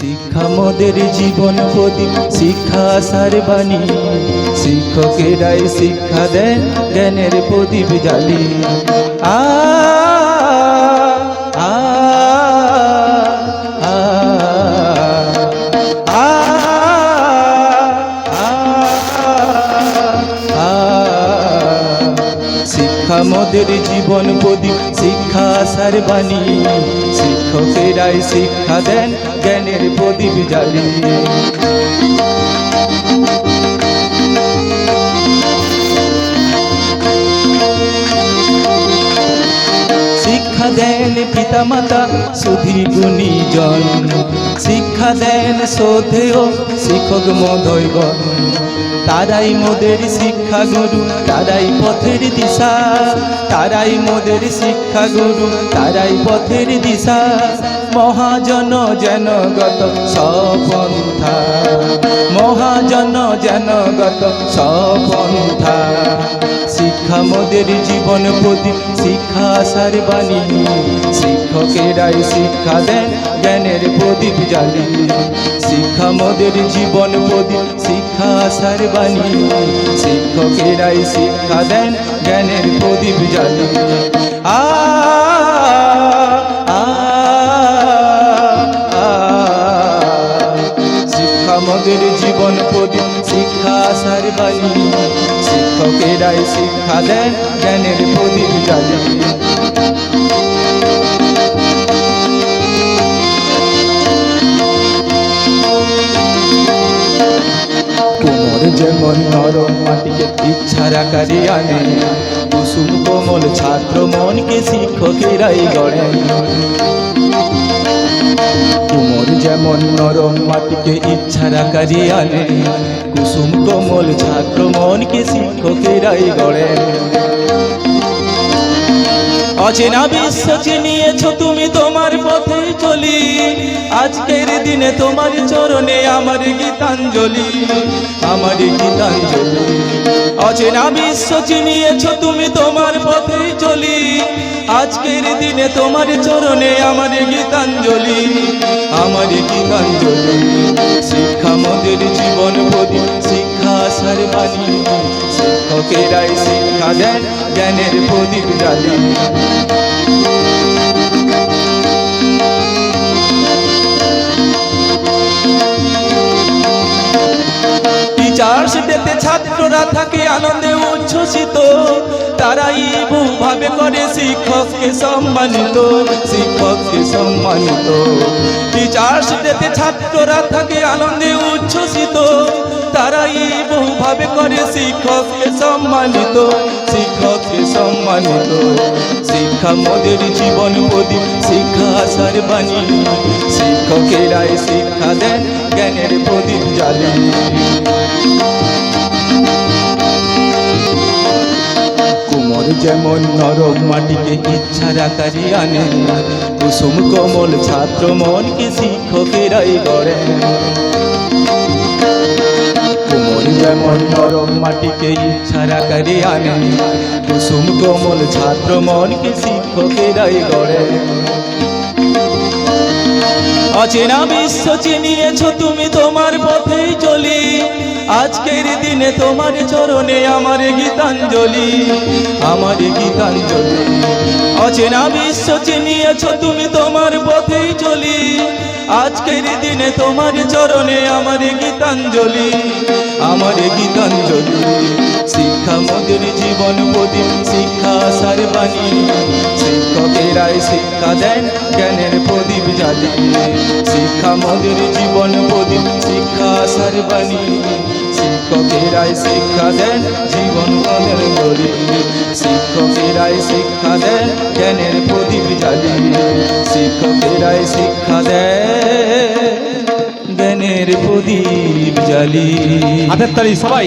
শিক্ষা মোদের জীবন প্রদীপ, শিক্ষা আশার বাণী। শিক্ষকেরাই শিক্ষা দেন জ্ঞানের প্রদীপ জালি। আ শিক্ষা মোদের জীবন প্রদীপ, শিক্ষা আশার বাণী। শিক্ষকেরাই শিক্ষা দেন জ্ঞানের প্রদীপ জালি শিক্ষা দেন পিতা মাতা সুধি গুণি জন। শিক্ষা দেন শ্রদ্ধেয় শিক্ষক মদয়গণ। তারাই মোদের শিক্ষা গুরু তারাই পথের দিশা। তারাই মোদের শিক্ষা গুরু তারাই পথের দিশা। মহাজন যেন গত সপন্থা মহাজন যেন গত সপন্থা শিক্ষা মোদের জীবন প্রদীপ শিক্ষা আশার বাণী। শিক্ষকেরাই শিক্ষা দেন জ্ঞানের প্রদীপ জালি শিক্ষা মোদের জীবন প্রদীপ শিক্ষা আশার বাণী শিক্ষকেরাই শিক্ষা দেন জ্ঞানের প্রদীপ জালি আ আ, আ, শিক্ষা মোদের জীবন প্রদীপ শিক্ষা আশার বাণী শিক্ষকেরাই শিক্ষা দেন জ্ঞানের প্রদীপ জালি যেমন নরম মাটিকে ইচ্ছার আনে, কুসুম কোমল ছাত্র মনকে শিক্ষকেরাই গড়ে। যেমন নরম মাটিকে ইচ্ছার আনে, কুসুম কোমল ছাত্র মনকে শিক্ষকেরাই গড়ে। অচেনা বিশ্ব চিনিয়েছ আজকের দিনে তোমার চরণে আমার গীতাঞ্জলি আমার গীতাঞ্জলি। অচেনা বিশ্ব চিনিয়েছ তুমি তোমার পথে চলি। আজকের দিনে তোমার চরণে আমার গীতাঞ্জলি আমার গীতাঞ্জলি। শিক্ষা মোদের জীবন প্রদীপ শিক্ষা আশার বাণী। শিক্ষকেরাই শিক্ষা দেন জ্ঞানের প্রদীপ জালি। ছাত্ররা থাকে আনন্দে উচ্ছ্বসিত। তারাই বহুভাবে করে শিক্ষককে সম্মানিত শিক্ষককে সম্মানিত। টিচার্স ডেতে ছাত্ররা থাকে আনন্দে উচ্ছ্বসিত। তারাই বহুভাবে করে শিক্ষককে সম্মানিত শিক্ষককে সম্মানিত। শিক্ষা মোদের জীবন প্রদীপ, শিক্ষা আশার বাণী। শিক্ষকেরাই শিক্ষা দেন জ্ঞানের প্রদীপ জালি যেমন নরম মাটিকে ইচ্ছার আকারে আনে কুসুম কোমল ছাত্র মনকে শিক্ষকেরাই কুমর যেমন নরম মাটিকে ইচ্ছার আকারে আনে কুসুম কোমল ছাত্র মনকে শিক্ষকেরাই গড়ে অচেনা বিশ্ব চিনিয়েছ তুমি তোমার পথেই চলি। আজকের দিনে তোমার চরণে আমার গীতাঞ্জলি আমার গীতাঞ্জলি। অচেনা বিশ্ব চিনিয়েছ তুমি তোমার পথেই চলি। আজকের দিনে তোমার চরণে আমার গীতাঞ্জলি আমার গীতাঞ্জলি। শিক্ষা মোদের জীবন প্রদীপ শিক্ষা আশার বাণী। শিক্ষকেরাই শিক্ষা দেন জ্ঞানের প্রদীপ জালি। শিক্ষা মোদের জীবন প্রদীপ শিক্ষা আশার বাণী। শিক্ষকেরাই শিক্ষা দেন, জীবন মোদের বলি শিক্ষকেরাই শিক্ষা দেন, জ্ঞানের প্রদীপ জালি শিক্ষকেরাই শিক্ষা দেন, জ্ঞানের প্রদীপ জালি হাতের তালি, সবাই।